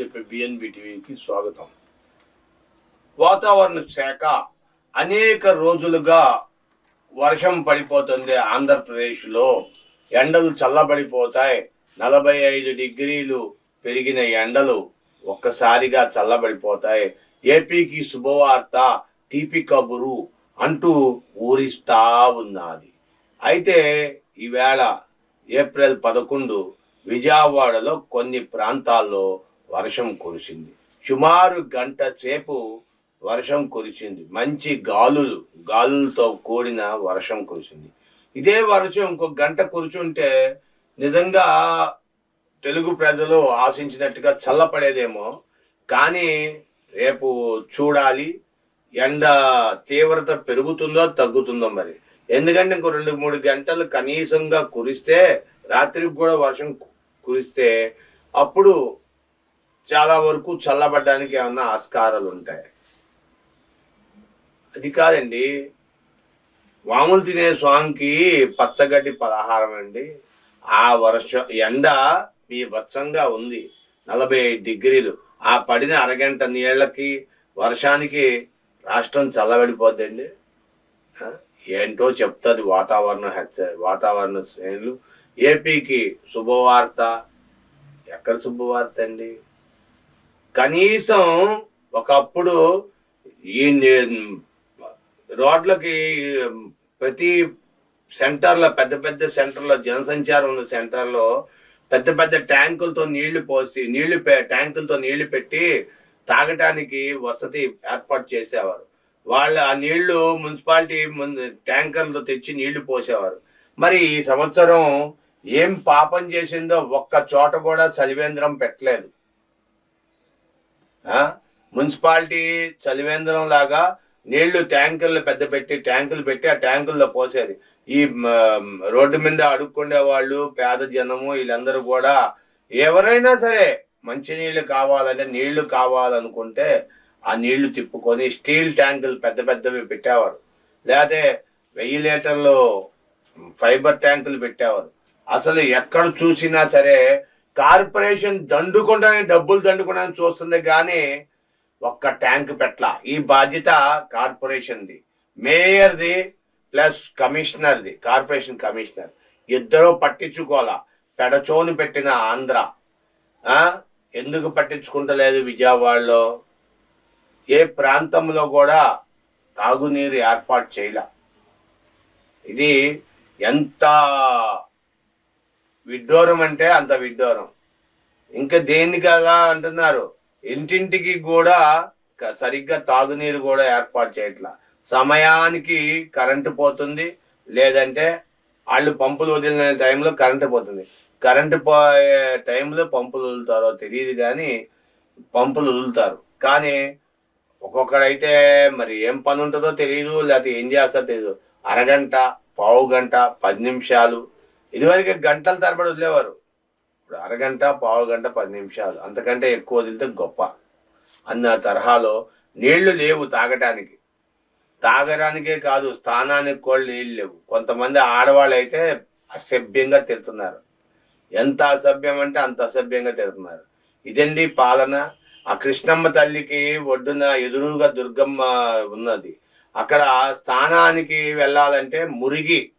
చెప్పే బిఎన్బి టీవీకి స్వాగతం. వాతావరణ శాఖ అనేక రోజులుగా వర్షం పడిపోతుంది ఆంధ్రప్రదేశ్లో. ఎండలు చల్లబడిపోతాయి. నలభై ఐదు డిగ్రీలు పెరిగిన ఎండలు ఒక్కసారిగా చల్లబడిపోతాయి. ఏపీకి శుభవార్త తీపి కబురు అంటూ ఊరిస్తా ఉన్నది. అయితే ఈవేళ ఏప్రిల్ పదకొండు విజయవాడలో కొన్ని ప్రాంతాల్లో వర్షం కురిసింది. సుమారు గంట సేపు వర్షం కురిసింది. మంచి గాలులు గాలులతో కూడిన వర్షం కురిసింది. ఇదే వర్షం ఇంకొక గంట కురుచుంటే నిజంగా తెలుగు ప్రజలు ఆశించినట్టుగా చల్లపడేదేమో. కానీ రేపు చూడాలి. ఎండ తీవ్రత పెరుగుతుందో తగ్గుతుందో మరి. ఎందుకంటే ఇంకో రెండు మూడు గంటలు కనీసంగా కురిస్తే రాత్రికి కూడా వర్షం కు- కురిస్తే అప్పుడు చాలా వరకు చల్లబడ్డానికి ఏమన్నా ఆస్కారాలు ఉంటాయి. అది కాదండి. వాములు తినే స్వామికి పచ్చగడ్డి పలహారం అండి. ఆ వర్షం ఎండ బీభత్సంగా ఉంది. నలభై ఐదు డిగ్రీలు. ఆ పడిన అరగంట నీళ్ళకి వర్షానికి రాష్ట్రం చల్లబడిపోద్దండి. ఏంటో చెప్తుంది వాతావరణ హెచ్చ వాతావరణ శ్రేణులు. ఏపీకి శుభవార్త. ఎక్కడ శుభవార్త అండి? కనీసం ఒకప్పుడు ఈ రోడ్లకి ప్రతి సెంటర్లో పెద్ద పెద్ద సెంటర్లో జనసంచారం ఉన్న సెంటర్లో పెద్ద పెద్ద ట్యాంకులతో నీళ్ళు పోసి నీళ్ళు ట్యాంకులతో నీళ్ళు పెట్టి తాగటానికి వసతి ఏర్పాటు చేసేవారు. వాళ్ళు ఆ నీళ్ళు మున్సిపాలిటీ ముందు ట్యాంకర్లతో తెచ్చి నీళ్ళు పోసేవారు. మరి ఈ సంవత్సరం ఏం పాపం చేసిందో ఒక్క చోట కూడా చలివేంద్రం పెట్టలేదు. మున్సిపాలిటీ చలివేంద్రం లాగా నీళ్ళు ట్యాంకులు పెద్ద పెట్టి ట్యాంకులు పెట్టి ఆ ట్యాంకుల్లో పోసేది. ఈ రోడ్డు మీద అడుక్కుండే వాళ్ళు పేద జనము వీళ్ళందరూ కూడా ఎవరైనా సరే మంచినీళ్ళు కావాలంటే నీళ్ళు కావాలనుకుంటే ఆ నీళ్ళు తిప్పుకొని స్టీల్ ట్యాంకులు పెద్ద పెద్దవి పెట్టేవారు. లేకపోతే వెయ్యి లీటర్లు ఫైబర్ ట్యాంకులు పెట్టేవారు. అసలు ఎక్కడ చూసినా సరే కార్పొరేషన్ దండుకుంటానే డబ్బులు దండుకుంటానే చూస్తుంది కానీ ఒక్క ట్యాంక్ పెట్ల ఈ బాధ్యత కార్పొరేషన్ది. మేయర్ది ప్లస్ కమిషనర్ది కార్పొరేషన్ కమిషనర్. ఇద్దరు పట్టించుకోవాలా. పెడచోని పెట్టిన ఆంధ్ర. ఎందుకు పట్టించుకుంటలేదు విజయవాడలో? ఏ ప్రాంతంలో కూడా తాగునీరు ఏర్పాటు చేయలే. ఇది ఎంత విడ్డూరం అంటే అంత విడ్డూరం. ఇంకా దేనికి అలా అంటున్నారు? ఇంటింటికి కూడా సరిగ్గా తాగునీరు కూడా ఏర్పాటు చేయట్లా. సమయానికి కరెంటు పోతుంది లేదంటే వాళ్ళు పంపులు వదిలిన టైంలో కరెంటు పోతుంది. కరెంటు పోయే టైంలో పంపులు వదులుతారో తెలియదు కానీ పంపులు వదులుతారు. కానీ ఒక్కొక్కడైతే మరి ఏం పని ఉంటుందో తెలియదు లేకపోతే ఏం చేస్తారో తెలియదు అరగంట పావు గంట పది నిమిషాలు ఇదివరకు గంటల తరబడి వదిలేవారు. ఇప్పుడు అరగంట పావు గంట పది నిమిషాలు. అంతకంటే ఎక్కువ వదిలితే గొప్ప. అన్న తరహాలో నీళ్ళు లేవు తాగటానికి. తాగడానికే కాదు స్నానానికి కూడా నీళ్ళు లేవు. కొంతమంది ఆడవాళ్ళు అయితే అసభ్యంగా తిడుతున్నారు. ఎంత అసభ్యం అంటే అంత అసభ్యంగా తిడుతున్నారు. ఇదండి పాలన. ఆ కృష్ణమ్మ తల్లికి ఒడ్డున ఎదురుగా దుర్గమ్మ ఉన్నది. అక్కడ స్థానానికి వెళ్ళాలంటే మురిగి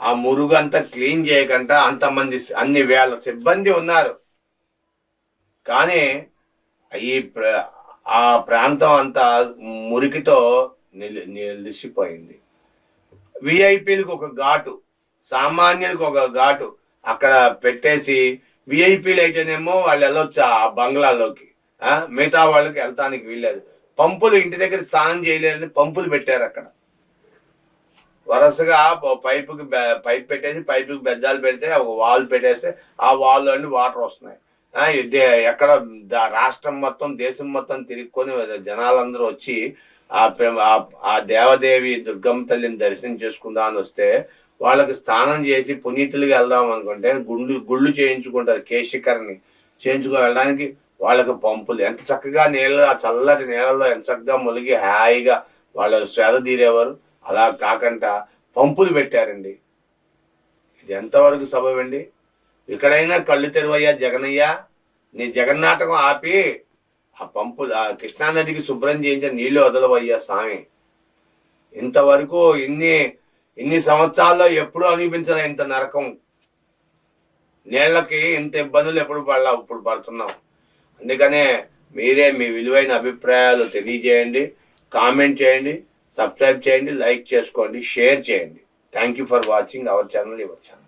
ఆ మురుగు అంతా క్లీన్ చేయకుండా అంతమంది అన్ని వేల సిబ్బంది ఉన్నారు. కానీ ఈ ఆ ప్రాంతం అంతా మురికితో నిలి నిలిచిపోయింది. విఐపీలకు ఒక ఘాటు సామాన్యులకు ఒక ఘాటు అక్కడ పెట్టేసి విఐపీలు అయితేనేమో వాళ్ళు వెళ్ళొచ్చు ఆ బంగ్లాలోకి? మిగతా వాళ్ళకి వెళ్తానికి వీల్లేదు. పంపులు ఇంటి దగ్గర స్నానం చేయలేదని పంపులు పెట్టారు అక్కడ వరుసగా పైపుకి పైప్ పెట్టేసి పైపుకి బెజ్జాలు పెడితే ఒక వాల్ పెట్టేస్తే ఆ వాల్ నుండి వాటర్ వస్తున్నాయి. ఎక్కడ రాష్ట్రం మొత్తం దేశం మొత్తం తిరుక్కొని జనాలందరూ వచ్చి ఆ ఆ- దేవదేవి దుర్గమ్మ తల్లిని దర్శనం చేసుకుందాం వస్తే వాళ్ళకి స్నానం చేసి పునీతులుగా వెళ్దాం అనుకుంటే గుండు గుళ్ళు చేయించుకుంటారు కేశికర్ని. చేయించుకు వెళ్ళడానికి వాళ్ళకి పంపులు. ఎంత చక్కగా నీళ్ళు ఆ చల్లటి నీళ్ళలో ఎంత చక్కగా ములిగి హాయిగా వాళ్ళ శ్రద్ధ తీరేవారు. అలా కాకుండా పంపులు పెట్టారండి. ఇది ఎంతవరకు సబబండి? ఇక్కడైనా కళ్ళు తెరువయ్యా జగనయ్య? నీ జగన్నాటకం ఆపి ఆ పంపులు ఆ కృష్ణానదికి శుభ్రం చేయించిన నీళ్ళు వదలవయ్యా స్వామి. ఇంతవరకు ఇన్ని ఇన్ని సంవత్సరాల్లో ఎప్పుడూ అనిపించలే ఇంత నరకం. నీళ్ళకి ఇంత ఇబ్బందులు ఎప్పుడు పడలా ఇప్పుడు పడుతున్నాం. అందుకనే మీరే మీ విలువైన అభిప్రాయాలు తెలియజేయండి కామెంట్ చేయండి. సబ్స్క్రైబ్ చేయండి లైక్ చేసుకోండి షేర్ చేయండి. Thank you for watching our channel your channel